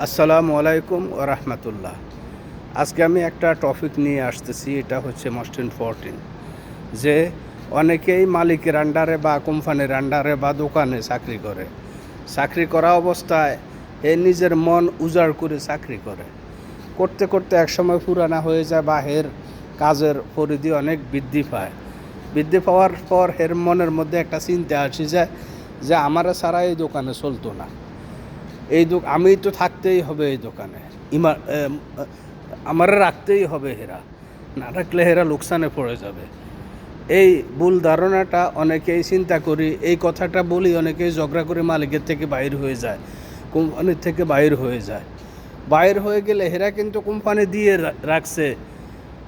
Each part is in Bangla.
আসসালামু আলাইকুম ও রহমতুল্লাহ। আজকে আমি একটা টপিক নিয়ে আসতেছি, এটা হচ্ছে মোস্ট ইম্পর্টেন্ট যে অনেকেই মালিকের আন্ডারে বা কোম্পানির আন্ডারে বা দোকানে চাকরি করে। চাকরি করা অবস্থায় এ নিজের মন উজাড় করে চাকরি করে। করতে করতে একসময় পুরানা হয়ে যায় বা হের কাজের পরিধি অনেক বৃদ্ধি পায়। বৃদ্ধি পাওয়ার পর হের মনের মধ্যে একটা চিন্তা আসে যায় যে আমার ছাড়া এই দোকানে চলতো না। এই দোক, আমি তো থাকতেই হবে এই দোকানে। ইমা আমার রাখতেই হবে হেরা। না রাখলে হেরা লোকসানে পড়ে যাবে। এই ভুল ধারণাটা অনেকেই চিন্তা করি, এই কথাটা বলি অনেকেই ঝগড়া করে মালিকের থেকে বাইর হয়ে যায়, কোম্পানির থেকে বাইর হয়ে যায়। বাইর হয়ে গেলে হেরা কিন্তু কোম্পানি দিয়ে রাখছে।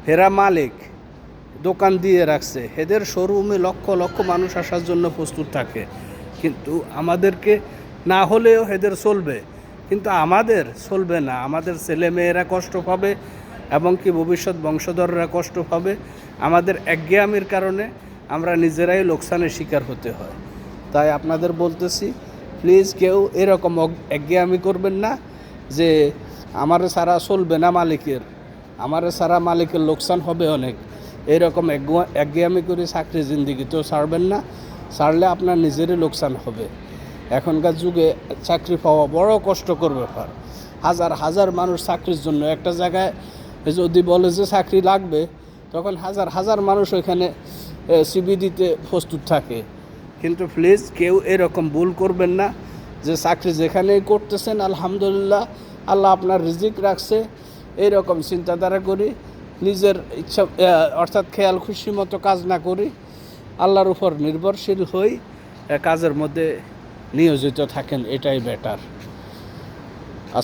হেরা মালিক, দোকান দিয়ে রাখছে। এদের শোরুমে লক্ষ লক্ষ মানুষ আসার জন্য প্রস্তুত থাকে। কিন্তু আমাদেরকে না হলেও এদের চলবে। কিন্তু আমাদের চলবে না। আমাদের ছেলে মেয়েরা কষ্ট পাবে এবং কি ভবিষ্যৎ বংশধররা কষ্ট পাবে। আমাদের একঘেয়ামির কারণে আমরা নিজেরাই লোকসানের শিকার হতে হয়। তাই আপনাদের বলতেছি প্লিজ কেউ এরকম একঘেয়ামি করবেন না যে আমার সারা চলবে না মালিকের। আমার সারা মালিকের লোকসান হবে অনেক। এরকম একঘেয়ামি করে চাকরি, জিন্দিগিতেও ছাড়বেন না। ছাড়লে আপনার নিজেরই লোকসান হবে। এখনকার যুগে চাকরি পাওয়া বড় কষ্টকর ব্যাপার। হাজার হাজার মানুষ চাকরির জন্য একটা জায়গায় যদি বলে যে চাকরি লাগবে, তখন হাজার হাজার মানুষ ওইখানে সিবি দিতে প্রস্তুত থাকে। কিন্তু প্লিজ কেউ এরকম ভুল করবেন না যে চাকরি যেখানেই করতেছেন, আলহামদুলিল্লাহ, আল্লাহ আপনার রিজিক রাখছে। এইরকম চিন্তাধারা করি, নিজের ইচ্ছা অর্থাৎ খেয়াল খুশি মতো কাজ না করি। আল্লাহর উপর নির্ভরশীল হই কাজের মধ্যে নিয়োজিত থাকেন এটাই বেটার